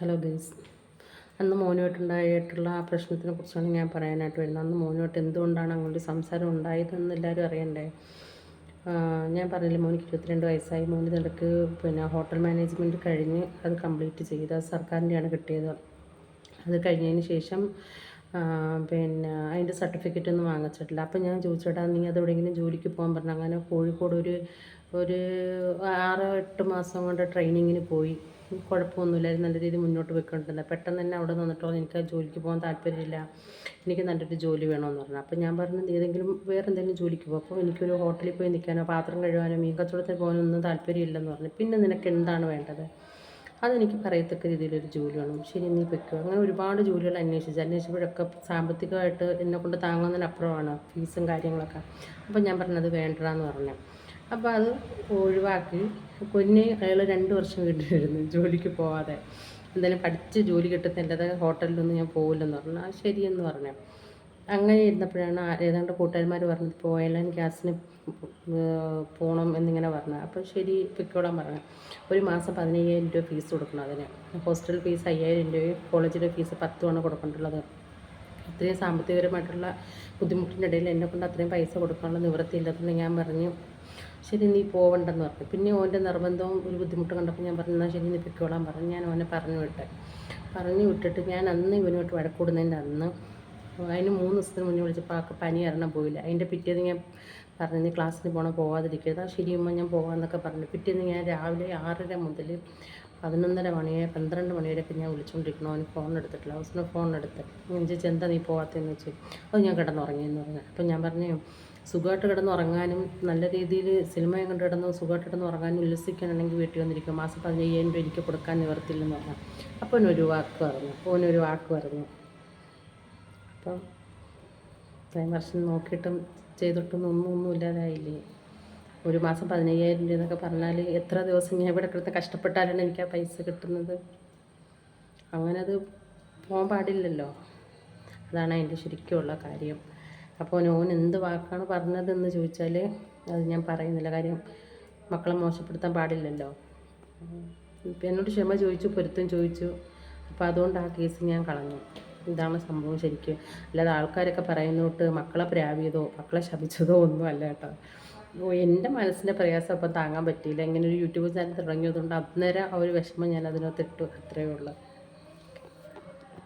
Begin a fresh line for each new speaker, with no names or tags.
Hello guys അന്ന് മോനുമായിട്ടുണ്ടായിട്ടുള്ള ആ പ്രശ്നത്തിനെ കുറിച്ചാണ് ഞാൻ പറയാനായിട്ട് വരുന്നത്. അന്ന് മോനുമായിട്ട് എന്തുകൊണ്ടാണ് അങ്ങോട്ട് സംസാരം ഉണ്ടായതെന്ന് എല്ലാവരും അറിയണ്ടേ? ഞാൻ പറഞ്ഞില്ലേ മോനിക്ക് ഇരുപത്തിരണ്ട് വയസ്സായി. മോന് നിലയ്ക്ക് പിന്നെ ഹോട്ടൽ മാനേജ്മെന്റ് കഴിഞ്ഞ് അത് കംപ്ലീറ്റ് ചെയ്ത് അത് സർക്കാരിന്റെയാണ് കിട്ടിയത്. അത് കഴിഞ്ഞതിന് ശേഷം പിന്നെ അതിന്റെ സർട്ടിഫിക്കറ്റ് ഒന്നും വാങ്ങിച്ചിട്ടില്ല. അപ്പം ഞാൻ ചോദിച്ചേട്ടാ നീ അത് എവിടെയെങ്കിലും ജോലിക്ക് പോകാൻ പറഞ്ഞു. അങ്ങനെ കോഴിക്കോട് ഒരു ഒരു ആറ് എട്ട് മാസം കൊണ്ട് ട്രെയിനിങ്ങിന് പോയി. കുഴപ്പമൊന്നുമില്ലായിരുന്നു. നല്ല രീതിയിൽ മുന്നോട്ട് പോയിക്കൊണ്ടിരുന്നത്. പെട്ടെന്ന് തന്നെ അവിടെ നിന്നിട്ടോ എനിക്ക് ആ ജോലിക്ക് പോകാൻ താല്പര്യമില്ല. എനിക്ക് നല്ലൊരു ജോലി വേണമെന്ന് പറഞ്ഞു. അപ്പോൾ ഞാൻ പറഞ്ഞു "നീ ഏതെങ്കിലും വേറെ എന്തെങ്കിലും ജോലിക്ക് പോകും അപ്പോൾ എനിക്കൊരു ഹോട്ടലിൽ പോയി നിൽക്കാനോ പാത്രം കഴുകാനോ മീൻ കച്ചവടത്തിന് പോകാനോ ഒന്നും താല്പര്യമില്ലെന്ന് പറഞ്ഞു. പിന്നെ നിനക്ക് എന്താണ് വേണ്ടത്? അതെനിക്ക് പറയത്തക്ക രീതിയിലൊരു ജോലി ശരി നീ വെക്കുക അങ്ങനെ ഒരുപാട് ജോലികൾ അന്വേഷിച്ചു അന്വേഷിച്ചപ്പോഴൊക്കെ സാമ്പത്തികമായിട്ട് എന്നെ കൊണ്ട് താങ്ങുന്നതിനപ്പുറമാണ് ഫീസും കാര്യങ്ങളൊക്കെ. അപ്പോൾ ഞാൻ പറഞ്ഞത് വേണ്ടടാന്ന് പറഞ്ഞു. അപ്പോൾ അത് ഒഴിവാക്കി. കൊന്നെ അയാൾ രണ്ട് വർഷം വീട്ടിലിരുന്നു ജോലിക്ക് പോവാതെ. എന്തായാലും പഠിച്ച് ജോലി കിട്ടുന്നതിന്റെത് ഹോട്ടലിലൊന്നും ഞാൻ പോകില്ലെന്ന് പറഞ്ഞു. ആ ശരിയെന്ന് പറഞ്ഞു. അങ്ങനെ ഇരുന്നപ്പോഴാണ് ഏതാണ്ട് കൂട്ടുകാരന്മാർ പറഞ്ഞത് പോയാലും ഗ്യാസിന് പോകണം എന്നിങ്ങനെ പറഞ്ഞു അപ്പോൾ ശരി പൊയ്ക്കോളാൻ പറഞ്ഞു. ഒരു മാസം പതിനയ്യായിരം രൂപ ഫീസ് കൊടുക്കണം അതിന്. ഹോസ്റ്റൽ ഫീസ് അയ്യായിരം രൂപയും കോളേജിലെ ഫീസ് പത്തുമാണ് കൊടുക്കേണ്ടുള്ളത് ഇത്രയും സാമ്പത്തികപരമായിട്ടുള്ള ബുദ്ധിമുട്ടിന്റെ ഇടയിൽ എന്നെ കൊണ്ട് അത്രയും പൈസ കൊടുക്കാനുള്ള നിവൃത്തിയില്ലാത്തതുകൊണ്ട് ഞാൻ പറഞ്ഞു. ശരി നീ പോവണ്ടെന്ന് പറഞ്ഞു. പിന്നെ ഓന്റെ നിർബന്ധവും ഒരു ബുദ്ധിമുട്ട് കണ്ടപ്പോൾ ഞാൻ പറഞ്ഞു എന്നാൽ ശരി നീ പിക്കോളാൻ പറഞ്ഞു. ഞാൻ ഓനെ പറഞ്ഞു വിട്ടെ. പറഞ്ഞു വിട്ടിട്ട് ഞാൻ അന്ന് ഇവനുമായിട്ട് വഴക്കൂടുന്നതിന്റെ അന്ന് അതിന് മൂന്ന് ദിവസത്തിന് മുന്നേ വിളിച്ചപ്പോൾ ആൾക്ക് പനി കാരണം പോയില്ല. അതിന്റെ പിറ്റേന്ന് ഞാൻ പറഞ്ഞു ക്ലാസ്സിന് പോകണം പോകാതിരിക്കരുത് ആ ശരിയമ്മ ഞാൻ പോകാമെന്നൊക്കെ പറഞ്ഞു. പിറ്റേന്ന് ഞാൻ രാവിലെ ആറര മുതൽ പതിനൊന്നര മണിയെ പന്ത്രണ്ട് മണിവരെയൊക്കെ ഞാൻ വിളിച്ചുകൊണ്ടിരിക്കണം അവന് ഫോൺ എടുത്തിട്ടില്ല. ഹൗസിന് ഫോൺ എടുത്ത്. ഞാൻ ചോദിച്ചു എന്താ നീ പോകാത്തതെന്ന് വെച്ചു അത് ഞാൻ കിടന്നുറങ്ങിയെന്ന് പറഞ്ഞു. അപ്പം ഞാൻ പറഞ്ഞു സുഖമായിട്ട് കിടന്നുറങ്ങാനും നല്ല രീതിയിൽ സിനിമയും കണ്ട് കിടന്ന് സുഖമായിട്ട് കിടന്നുറങ്ങാനും ഉല്ലസിക്കാനാണെങ്കിൽ വീട്ടിൽ വന്നിരിക്കും. മാസം പതിനയ്യായിരം രൂപ എനിക്ക് കൊടുക്കാൻ നിവർത്തില്ലെന്ന് പറഞ്ഞു. അപ്പോൾ ഒരു വാക്ക് പറഞ്ഞു. അപ്പോൾ ഒരു വാക്ക് പറഞ്ഞു. അപ്പം ഇത്രയും വർഷം നോക്കിയിട്ടും ചെയ്തിട്ടൊന്നും ഒന്നും ഒന്നും ഇല്ലാതായില്ലേ? ഒരു മാസം പതിനയ്യായിരം രൂപ എന്നൊക്കെ പറഞ്ഞാൽ എത്ര ദിവസം ഞാൻ ഇവിടെ കിടന്ന് കഷ്ടപ്പെട്ടാലാണ് എനിക്ക് ആ പൈസ കിട്ടുന്നത്? അങ്ങനെ അത് പോകാൻ പാടില്ലല്ലോ. അതാണ് അതിന്റെ ശരിക്കുമുള്ള കാര്യം. അപ്പോൾ നോൻ എന്ത് വാക്കാണ് പറഞ്ഞതെന്ന് ചോദിച്ചാൽ അത് ഞാൻ പറയുന്നില്ല. കാര്യം മക്കളെ മോശപ്പെടുത്താൻ പാടില്ലല്ലോ. എന്നോട് ക്ഷമ ചോദിച്ചു പൊരുത്തം ചോദിച്ചു. അപ്പോൾ അതുകൊണ്ട് ആ കേസ് ഞാൻ കളഞ്ഞു. ഇതാണ് സംഭവം ശരിക്കും. അല്ലാതെ ആൾക്കാരൊക്കെ പറയുന്ന തൊട്ട് മക്കളെ പ്രാവിയതോ മക്കളെ ശപിച്ചതോ ഒന്നും അല്ല കേട്ടോ. എന്റെ മനസ്സിന്റെ പ്രയാസം അപ്പം താങ്ങാൻ പറ്റിയില്ല. ഇങ്ങനെ ഒരു യൂട്യൂബ് ചാനൽ തുടങ്ങിയതുകൊണ്ട് അന്നേരം ആ ഒരു വിഷമം ഞാൻ അതിനകത്ത് ഇട്ടു. അത്രയേ ഉള്ളൂ.